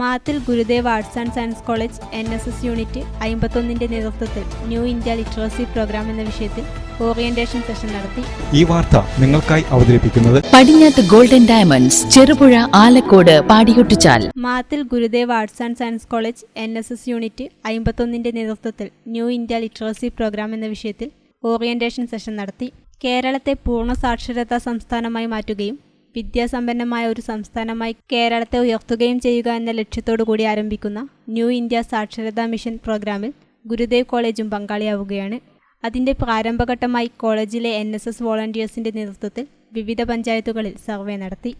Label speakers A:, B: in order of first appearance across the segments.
A: Mathil Gurudev arts and science college N S S unit അമ്പത്തൊന്നിന്റെ നേതൃത്വത്തിൽ new India literacy programme എന്ന വിഷയത്തിൽ orientation session നടത്തി.
B: ഈ വാർത്ത നിങ്ങൾക്കായി അവതരിപ്പിക്കുന്നത്
C: Padinjath golden diamonds Cherupuzha Alakode Padiyottuchal.
A: Mathil Gurudev arts and science college N S S unit അമ്പത്തൊന്നിന്റെ നേതൃത്വത്തിൽ new India literacy programme എന്ന വിഷയത്തിൽ ഓറിയന്റേഷൻ സെഷൻ നടത്തി. കേരളത്തെ പൂർണ സാക്ഷരതാ സംസ്ഥാനമായി മാറ്റുകയും വിദ്യാസമ്പന്നമായ ഒരു സംസ്ഥാനമായി കേരളത്തെ ഉയർത്തുകയും ചെയ്യുക എന്ന ലക്ഷ്യത്തോടു കൂടി ആരംഭിക്കുന്ന ന്യൂ ഇന്ത്യ സാക്ഷരതാ മിഷൻ പ്രോഗ്രാമിൽ ഗുരുദേവ് കോളേജും പങ്കാളിയാവുകയാണ്. അതിന്റെ പ്രാരംഭഘട്ടമായി കോളേജിലെ എൻ എസ് എസ് വോളണ്ടിയേഴ്സിന്റെ നേതൃത്വത്തിൽ വിവിധ പഞ്ചായത്തുകളിൽ സർവേ നടത്തി.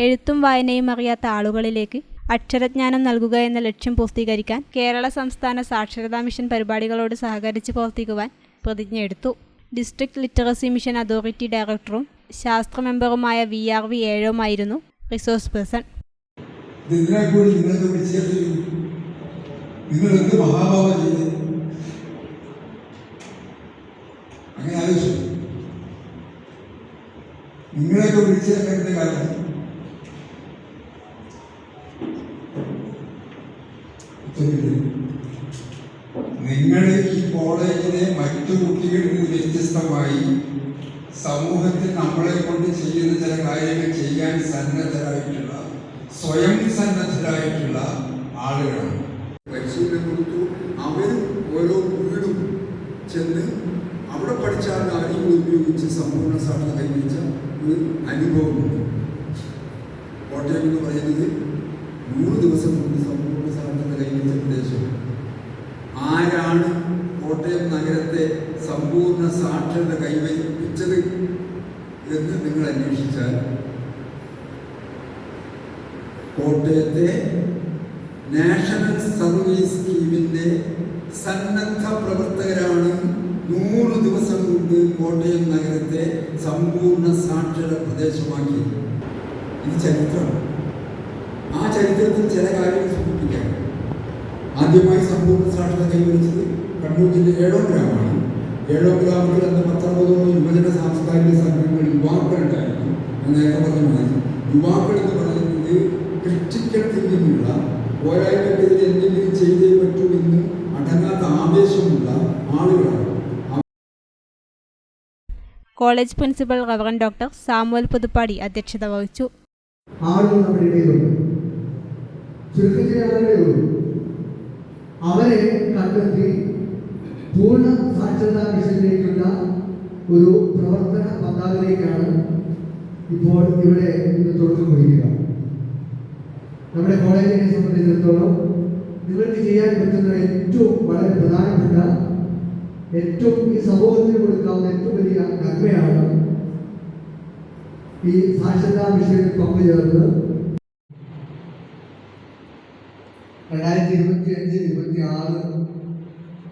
A: എഴുത്തും വായനയും അറിയാത്ത ആളുകളിലേക്ക് അക്ഷരജ്ഞാനം നൽകുക എന്ന ലക്ഷ്യം പൂർത്തീകരിക്കാൻ കേരള സംസ്ഥാന സാക്ഷരതാ മിഷൻ പരിപാടികളോട് സഹകരിച്ച് പ്രവർത്തിക്കുവാൻ പ്രതിജ്ഞയെടുത്തു. ഡിസ്ട്രിക്ട് ലിറ്ററസി മിഷൻ അതോറിറ്റി ഡയറക്ടറും ശാസ്ത്ര മെമ്പറുമായ വി ആർ വി ഏഴോമായിരുന്നു റിസോഴ്സ് പേഴ്സൺ.
D: നിങ്ങൾ നിങ്ങളെയൊക്കെ വിളിച്ചേക്കേണ്ട കാര്യം. നിങ്ങളുടെ ഈ കോളേജിലെ മറ്റു കുട്ടികളിൽ നിന്ന് വ്യത്യസ്തമായി സമൂഹത്തിൽ നമ്മളെ കൊണ്ട് ചെയ്യുന്ന ചില കാര്യങ്ങൾ ചെയ്യാൻ സന്നദ്ധരായിട്ടുള്ള സ്വയം സന്നദ്ധരായിട്ടുള്ള ആളുകളാണ്.
E: പരിശീലനം കൊടുത്തു. അവരും ഓരോ വീടും ചെന്ന് അവിടെ പഠിച്ച കാര്യങ്ങൾ ഉപയോഗിച്ച് സമ്പൂർണ സാധന കൈവരിച്ച ഒരു അനുഭവമുണ്ട്. കോട്ടയം എന്ന് പറയുന്നത് നൂറ് ദിവസം കൊണ്ട് സമ്പൂർണ സാധന കൈവരിച്ച പ്രദേശം ആരാണ് കോട്ടയം നഗരത്തെ സമ്പൂർണ സാക്ഷരത കൈവരിപ്പിച്ചത് എന്ന് നിങ്ങൾ അന്വേഷിച്ചാൽ കോട്ടയത്തെ നാഷണൽ സർവീസ് സ്കീമിന്റെ സന്നദ്ധ പ്രവർത്തകരാണ് നൂറ് ദിവസം കൊണ്ട് കോട്ടയം നഗരത്തെ സമ്പൂർണ സാക്ഷര പ്രദേശമാക്കിയത്. ഇത് ചരിത്രം. ആ ചരിത്രത്തിൽ ചില കാര്യങ്ങൾ സൂചിപ്പിക്കാം. ആദ്യമായി സമ്പൂർണ സാക്ഷരത കൈവരിച്ചത് കണ്ണൂർ ജില്ല ഏഴോ ഗ്രാമമാണ്. ഏഴോ ഗ്രാമത്തിൽ അന്ന് പത്തൊമ്പതോളം യുവജന സാംസ്കാരിക സംഘങ്ങൾ യുവാക്കളുണ്ടായിരുന്നു ഞാൻ പറഞ്ഞു യുവാക്കൾ എന്ന് പറയുന്നത് ക്രിറ്റിക്കൽ തിങ്കിങ്ങുള്ള പോരായ്മക്കെതിരെ എന്തെങ്കിലും ചെയ്തേ പറ്റൂ എന്ന് അടങ്ങാത്ത ആവേശമുള്ള ആളുകളാണ്.
A: College principal Reverend doctor Samuel Puthuppadi അധ്യക്ഷത വഹിച്ചു.
F: ആരും നമ്മുടെ ഇടയിലുണ്ട് ചുരുക്കം ചില ആളുകളേ ഉള്ളൂ അവരെ കണ്ടെത്തി പൂർണ സാക്ഷരതാ മിഷനിലേക്കുള്ള ഒരു പ്രവർത്തന പന്താവിലേക്കാണ് ഇപ്പോൾ ഇവിടെ ഇന്ന് തുടക്കം കുറിക്കുക. നമ്മുടെ കോളേജിനെ സംബന്ധിച്ചിടത്തോളം നിങ്ങൾക്ക് ചെയ്യാൻ പറ്റുന്ന ഏറ്റവും വളരെ പ്രധാനപ്പെട്ട ഏറ്റവും ഈ സമൂഹത്തിന് കൊടുക്കാവുന്ന ഏറ്റവും വലിയ നന്മയാണ് ഈ സാക്ഷരതാ മിഷനിൽ പങ്കുചേർന്ന് രണ്ടായിരത്തി ഇരുപത്തി അഞ്ച് ഇരുപത്തി ആറ്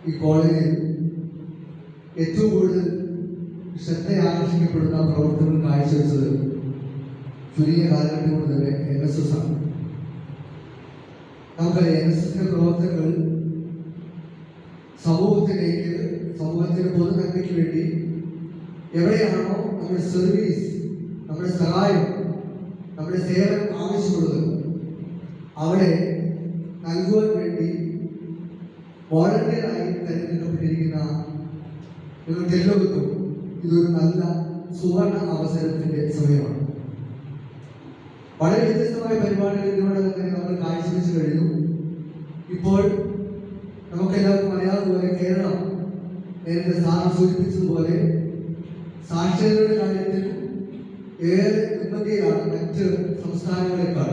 F: ഈ കോളേജിൽ ഏറ്റവും കൂടുതൽ ശ്രദ്ധ ആകർഷിക്കപ്പെടുന്ന പ്രവർത്തനങ്ങൾ കാഴ്ചവെച്ചത് ചുരുങ്ങിയ കാലഘട്ടം കൊണ്ട് തന്നെ എൻ എസ് എസ് ആണ്. നമുക്ക് എൻ എസ് എസിന്റെ പ്രവർത്തനങ്ങൾ സമൂഹത്തിലേക്ക് സമൂഹത്തിന്റെ പൊതുനന്മയ്ക്ക് വേണ്ടി എവിടെയാണോ നമ്മുടെ സർവീസ് നമ്മുടെ സഹായം നമ്മുടെ സേവനം ആവശ്യമുള്ളത് അവിടെ നൽകുവാൻ വേണ്ടി വോളണ്ടിയറായി തിരഞ്ഞെടുക്കപ്പെട്ടിരിക്കുന്ന നിങ്ങൾക്ക് എല്ലാവർക്കും ഇതൊരു നല്ല സുവർണ അവസരത്തിന്റെ സമയമാണ്. വളരെ വ്യത്യസ്തമായ പരിപാടികൾ ഇതിനോട് തന്നെ നമ്മൾ കാഴ്ചവെച്ച് കഴിഞ്ഞു. ഇപ്പോൾ നമുക്കെല്ലാവർക്കും അറിയാവുന്നതുപോലെ കേരളം നേരത്തെ സ്ഥാനം സൂചിപ്പിച്ചതുപോലെ സാക്ഷരതയുടെ കാര്യത്തിൽ ഏറെ ഉന്നതിയിലാണ് മറ്റ് സംസ്ഥാനങ്ങളെക്കാൾ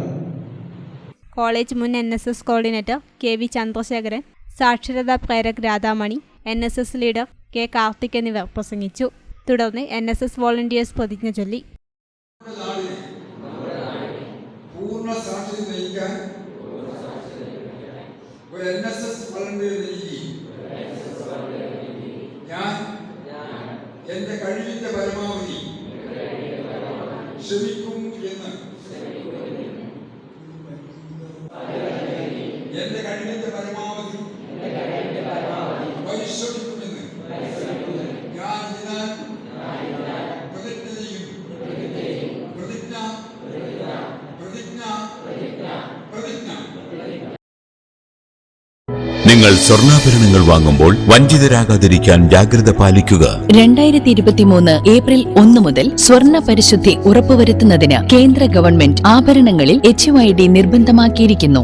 A: കോളേജ് മുൻ N S S coordinator K V Chandrasekharan സാക്ഷരതാ പ്രേരക് Radhamani N S S leader K Karthik എന്നിവർ പ്രസംഗിച്ചു. തുടർന്ന് എൻ എസ് എസ് വോളണ്ടിയേഴ്സ് പ്രതിജ്ഞ ചൊല്ലി.
E: എന്റെ കഴിവിന്റെ പരമാവധി ശ്രമിക്കും എന്ന് എന്റെ കഴിവിന്റെ പരമാവധി പരിശ്രമിക്കുമെന്ന് ഞാൻ പ്രതിജ്ഞ ചെയ്യും പ്രതിജ്ഞ പ്രതിജ്ഞ പ്രതിജ്ഞ
G: നിങ്ങൾ സ്വർണാഭരണങ്ങൾ വാങ്ങുമ്പോൾ വഞ്ചിതരാകാതിരിക്കാൻ ജാഗ്രത പാലിക്കുക.
C: രണ്ടായിരത്തി ഇരുപത്തിമൂന്ന് ഏപ്രിൽ ഒന്ന് മുതൽ സ്വർണ പരിശുദ്ധി ഉറപ്പുവരുത്തുന്നതിന് കേന്ദ്ര ഗവൺമെന്റ് ആഭരണങ്ങളിൽ എച്ച് നിർബന്ധമാക്കിയിരിക്കുന്നു.